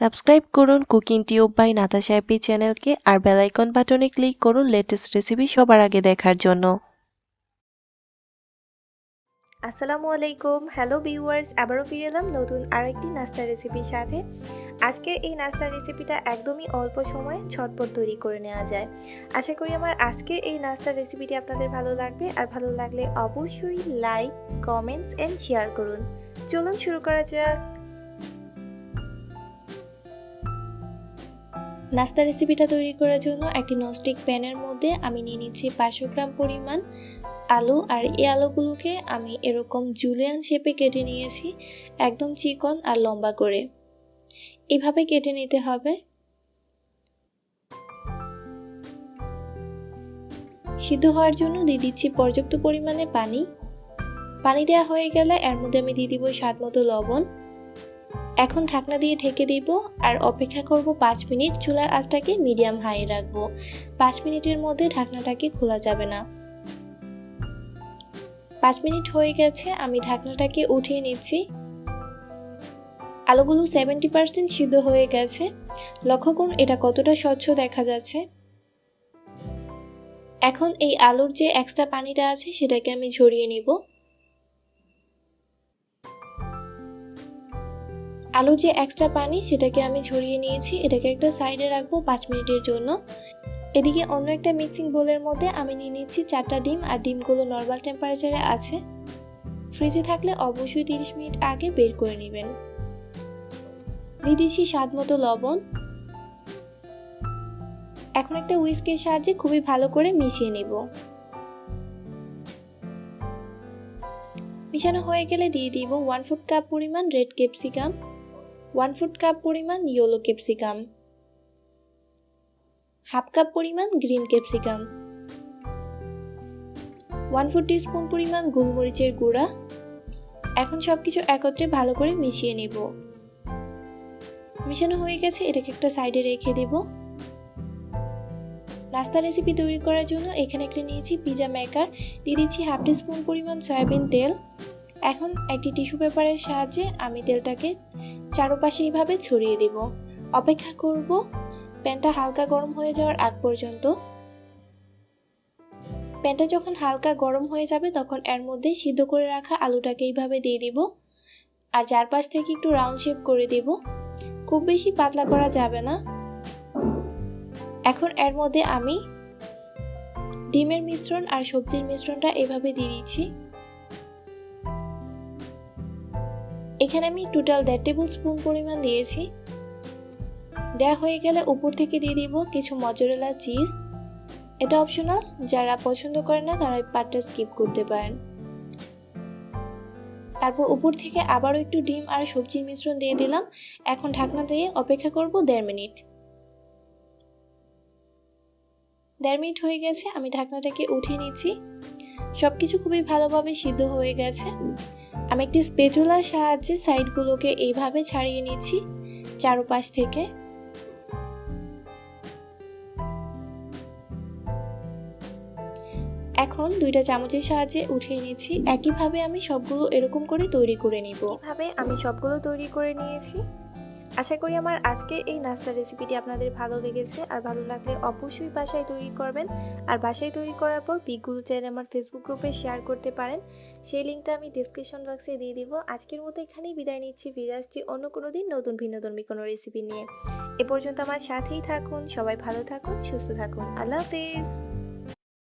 Subscribe করুন cooking tube by Natasha happy চ্যানেলকে আর বেলাইকন বাটনে ক্লিক করুন লেটেস্ট রেসিপি সবার আগে দেখার জন্য। আসসালামু আলাইকুম। হ্যালো ভিউয়ার্স আবারও ফিরে এলাম নতুন আরেকটি নাস্তা রেসিপির সাথে। আজকের এই নাস্তার রেসিপিটা একদমই অল্প সময়ে ঝটপট তৈরি করে নেওয়া যায়। আশা করি আমার আজকের এই নাস্তার রেসিপিটি আপনাদের ভালো লাগবে। আর ভালো লাগলে অবশ্যই লাইক কমেন্টস এন্ড শেয়ার করুন। চলুন শুরু করা যাক। নাস্তা রেসিপিটা তৈরি করার জন্য একটি ননস্টিক প্যানের মধ্যে আমি নিয়ে নিচ্ছি পাঁচশো গ্রাম পরিমাণ আলু। আর এই আলুগুলোকে আমি এরকম জুলিয়ান শেপে কেটে নিয়েছি, একদম চিকন আর লম্বা করে। এভাবে কেটে নিতে হবে। সিদ্ধ হওয়ার জন্য দিয়ে দিচ্ছি পর্যাপ্ত পরিমাণে পানি। পানি দেওয়া হয়ে গেলে এর মধ্যে আমি দিয়ে দিব স্বাদ মতো লবণ। এখন ঢাকনা দিয়ে ঢেকে দিব আর অপেক্ষা করব পাঁচ মিনিট চুলার আঁচটাকে মিডিয়াম হাই রাখব। পাঁচ মিনিটের মধ্যে ঢাকনাটাকে খোলা যাবে না। পাঁচ মিনিট হয়ে গেছে, আমি ঢাকনাটাকে উঠিয়ে নিচ্ছি। আলুগুলো সেভেন্টি পার্সেন্ট সিদ্ধ হয়ে গেছে। লক্ষ্য করুন, এটা কতটা স্বচ্ছ দেখা যাচ্ছে। এখন এই আলুর যে এক্সট্রা পানিটা আছে, সেটাকে আমি ঝরিয়ে নিব। আলুর যে এক্সট্রা পানি, সেটাকে আমি ঝরিয়ে নিয়েছি। এটাকে একটা সাইডে রাখব পাঁচ মিনিটের জন্য। এদিকে অন্য একটা মিক্সিং বোলের মধ্যে আমি নিয়ে নিচ্ছি চারটা ডিম, আর ডিমগুলো নর্মাল টেম্পারেচারে আছে। ফ্রিজে থাকলে অবশ্যই তিরিশ মিনিট আগে বের করে নেবেন। দিয়ে দিচ্ছি স্বাদ মতো লবণ। এখন একটা উইস্কের সাহায্যে খুবই ভালো করে মিশিয়ে নেব। মিশানো হয়ে গেলে দিয়ে দিব ওয়ান ফুট কাপ পরিমাণ red capsicum one fourth cup পরিমাণ ইয়েলো ক্যাপসিকাম। হাফ কাপ পরিমাণ green capsicum. One four spoon পরিমাণ গোলমরিচের গুঁড়া। এখন সব কিছু একত্রে ভালো করে মিশিয়ে নেব। মিশানো হয়ে গেছে, এটাকে একটা সাইডে রেখে দেব। নাস্তা রেসিপি তৈরি করার জন্য এখানে একটা নিয়েছি পিজা মেকার। দিয়ে দিচ্ছি হাফ স্পুন পরিমাণ সয়াবিন তেল। এখন একটি টিস্যু পেপারের সাহায্যে আমি তেলটাকে চারপাশে এইভাবে ছড়িয়ে দেব। অপেক্ষা করব, প্যানটা হালকা গরম হয়ে যাওয়ার আগ পর্যন্ত। প্যানটা যখন হালকা গরম হয়ে যাবে, তখন এর মধ্যে সিদ্ধ করে রাখা আলুটাকে এইভাবে দিয়ে দিব। আর চারপাশ থেকে একটু রাউন্ড শেপ করে দেব। খুব বেশি পাতলা করা যাবে না। এখন এর মধ্যে আমি ডিমের মিশ্রণ আর সবজির মিশ্রণটা এভাবে দিয়ে দিচ্ছি। এখানে আমি টোটাল দেড় টেবিল স্পুন পরিমাণ দিয়েছি। দেওয়া হয়ে গেলে উপর থেকে দিয়ে দিব কিছু মজরেলা চিজ এটা অপশনাল যারা পছন্দ করে না, তারা এই পার্টটা স্কিপ করতে পারেন। তারপর উপর থেকে আবারও একটু ডিম আর সবজির মিশ্রণ দিয়ে দিলাম। এখন ঢাকনা দিয়ে অপেক্ষা করব দেড় মিনিট। দেড় মিনিট হয়ে গেছে, আমি ঢাকনাটাকে উঠিয়ে নিচ্ছি। সব কিছু খুবই ভালোভাবে সিদ্ধ হয়ে গেছে। আমি একটি স্পেচুলার সাহায্যে সাইডগুলোকে এইভাবে ছাড়িয়ে নিচ্ছি, চারপাশ থেকে। এখন দুইটা চামচের সাহায্যে উঠিয়ে নিচ্ছি। একইভাবে আমি সবগুলো এরকম করে তৈরি করে নিব। এভাবে আমি সবগুলো তৈরি করে নিয়েছি। আশা করি আমার আজকের এই নাস্তার রেসিপিটি আপনাদের ভালো লেগেছে। আর ভালো লাগলে অবশ্যই বাসায় তৈরি করবেন। আর বাসায় তৈরি করার পর পিকগুলো চাইলে আমার ফেসবুক গ্রুপে শেয়ার করতে পারেন। সেই লিঙ্কটা আমি ডিসক্রিপশন বক্সে দিয়ে দিব। আজকের মতো এখানেই বিদায় নিচ্ছি। ফিরে আসছি অন্য কোনো দিন নতুন ভিন্নধর্মী কোনো রেসিপি নিয়ে। এ পর্যন্ত আমার সাথেই থাকুন। সবাই ভালো থাকুন, সুস্থ থাকুন। আল্লাহ হাফিজ।